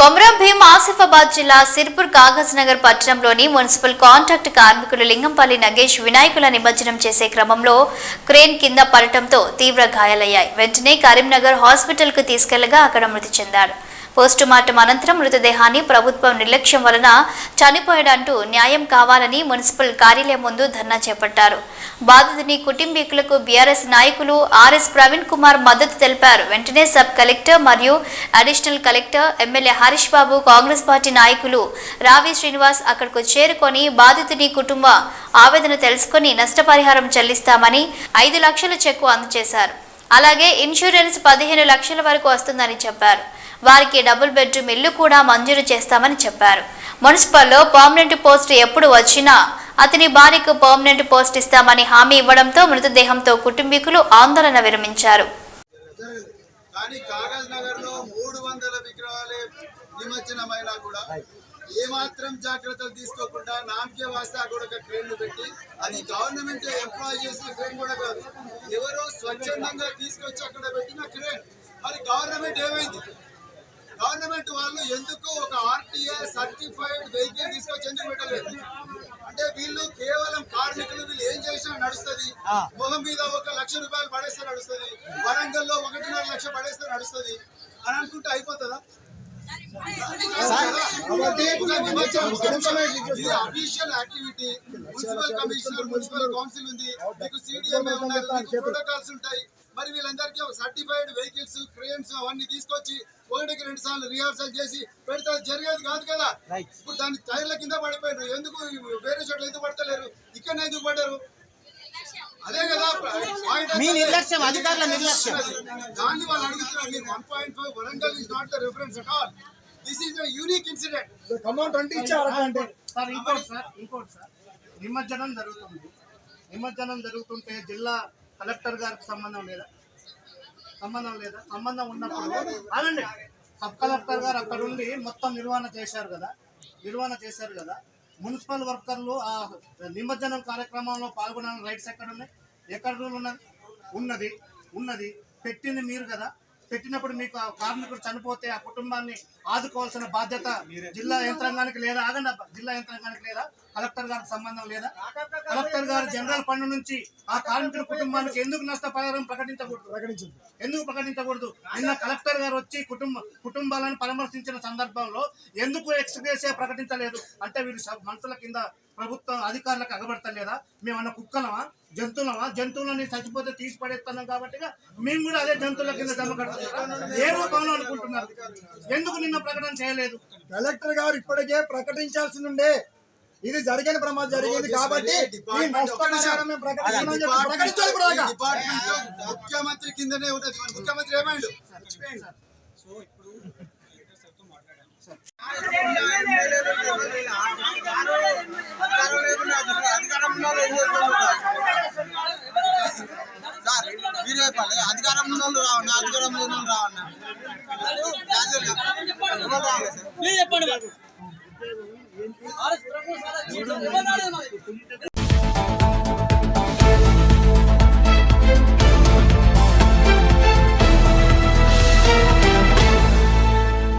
కొమరం భీం ఆసిఫాబాద్ జిల్లా సిర్పూర్ కాగజ్ నగర్ పట్టణంలోని municipal contract కార్మికులు లింగంపల్లి నగేష్ వినాయకుల నిమజ్జనం చేసే క్రమంలో క్రేన్ కింద పడటంతో తీవ్ర గాయాలయ్యాయి. వెంటనే కరీంనగర్ హాస్పిటల్కు తీసుకెళ్ళగా అక్కడ మృతి చెందాడు పోస్టుమార్టం అనంతరం మృతదేహాన్ని ప్రభుత్వం నిర్లక్ష్యం వలన చనిపోయాడంటూ న్యాయం కావాలని మున్సిపల్ కార్యాలయం ముందు ధర్నా చేపట్టారు. బాధితుని కుటుంబీకులకు బీఆర్ఎస్ నాయకులు ఆర్ఎస్ ప్రవీణ్ కుమార్ మద్దతు తెలిపారు. వెంటనే సబ్ కలెక్టర్ మరియు additional collector MLA Harish Babu Congress party నాయకులు రావి శ్రీనివాస్ అక్కడకు చేరుకొని బాధితుని కుటుంబ ఆవేదన తెలుసుకుని నష్టపరిహారం చెల్లిస్తామని ఐదు లక్షల చెక్కు అందజేశారు. అలాగే ఇన్సూరెన్స్ పదిహేను లక్షల వరకు వస్తుందని చెప్పారు. వారికి డబుల్ బెడ్రూమ్ ఇల్లు కూడా మంజూరు చేస్తామని చెప్పారు. మున్సిపల్లో పర్మనెంట్ పోస్ట్ ఎప్పుడు వచ్చినా అతని భార్యకు పర్మనెంట్ పోస్ట్ ఇస్తామని హామీ ఇవ్వడంతో మృతదేహంతో కుటుంబీకులు ఆందోళన విరమించారు. కానీ కాగజ్ నగర్లో మూడు వందల విగ్రహాలే నిమజ్జనమైనా కూడా ఏమాత్రం జాగ్రత్తలు తీసుకోకుండా నామకే వాస్తా కూడా ఒక ట్రైన్లు పెట్టి అది గవర్నమెంట్ ఎంప్లాయ్ చేసిన ట్రైన్ కూడా కాదు. ఎవరో స్వచ్ఛందంగా తీసుకొచ్చి అక్కడ పెట్టిన ట్రైన్ మరి గవర్నమెంట్ ఏమైంది? గవర్నమెంట్ వాళ్ళు ఎందుకు ఒక ఆర్టీఏ సర్టిఫైడ్ వెహికల్ తీసుకొచ్చి ఎందుకు పెట్టలేదు? అంటే వీళ్ళు కేవలం కార్మికులు వీళ్ళు ఏం చేసినా నడుస్తుంది. మొహం మీద ఒక లక్ష రూపాయలు పడేస్తే నడుస్తుంది. వరంగల్లో ఒకటిన్నర లక్ష పడేస్తే నడుస్తుంది. అని అనుకుంటే అయిపోతుందా? Official activity municipal commissioner municipal council ఉంది. మీకు సిడిఎంఏ ఉన్నారు మీకు ప్రోటోకాల్స్ ఉంటాయి. మరి వీళ్ళందరికీ సర్టిఫైడ్ వెహికల్స్ క్రేన్స్ అవన్నీ తీసుకొచ్చి ఒకటికి రెండు సార్లు రిహార్సల్ చేసి పెడితే జరిగేది కాదు కదా. ఇప్పుడు దాని టైర్ల కింద పడిపోయారు ఎందుకు వేరే చోట్ల ఎందుకు పడతలేరు? ఇక్కడ ఎందుకు పడ్డారు? అదే కదా నిర్లక్ష్యం, అధికారుల నిర్లక్ష్యం. దాన్ని వాళ్ళు అడుగుతున్నారు మీరు one point five Warangal is not the reference at all this is unique incident amount అంటే ఇచ్చారు అంటే. సార్ ఇంకోటి సార్ ఇంకోటి సార్ నిమజ్జనం జరుగుతుంది. నిమజ్జనం జరుగుతుంటే జిల్లా కలెక్టర్ గారికి సంబంధం లేదా? సంబంధం లేదా? సంబంధం ఉన్నప్పుడు అనండి సబ్ కలెక్టర్ గారు అక్కడ ఉండి మొత్తం నిర్వహణ చేశారు కదా? నిర్వహణ చేశారు కదా? మున్సిపల్ వర్కర్లు ఆ నిమజ్జనం కార్యక్రమంలో పాల్గొనడానికి రైట్స్ ఎక్కడ ఉన్నాయి ఎక్కడ రూల్ ఉన్నది? ఉన్నది. ఉన్నది. పెట్టింది మీరు కదా? పెట్టినప్పుడు మీకు ఆ కార్మికుడు చనిపోతే ఆ కుటుంబాన్ని ఆదుకోవాల్సిన బాధ్యత జిల్లా యంత్రాంగానికి లేదా? ఆగండి. జిల్లా యంత్రాంగానికి లేదా? కలెక్టర్ గారికి సంబంధం లేదా? కలెక్టర్ గారు జనరల్ ఫండ్ నుంచి ఆ కార్మికుడి కుటుంబానికి ఎందుకు నష్టపరిహారం ప్రకటించకూడదు? ప్రకటించింది. ఎందుకు ప్రకటించకూడదు? నిన్న కలెక్టర్ గారు వచ్చి కుటుంబ కుటుంబాలను పరామర్శించిన సందర్భంలో ఎందుకు ఎక్స్గ్రేసియా ప్రకటించలేదు? అంటే వీరు మనుషుల కింద ప్రభుత్వం అధికారులకు అగబడతలేదా? మేమన్నా కుక్కలమా? జంతువులమా? జంతువులని చచ్చిపోతే తీసి పడేస్తున్నాం కాబట్టి మేము కూడా అదే జంతువుల కింద జమ ఏ రూపంలో అనుకుంటున్నారు? ఎందుకు నిన్న ప్రకటన చేయలేదు? కలెక్టర్ గారు ఇప్పటికే ప్రకటించాల్సి ఉండే ఇది జరిగిన ప్రమాదం జరిగింది కాబట్టి ముఖ్యమంత్రి కిందనే ఉంటుంది. ముఖ్యమంత్రి ఏమైండు? సార్ మీరు చెప్పాలి అధికారం ఉన్న అధికారం లేని రావన్నా ఎవరు రావాలి సార్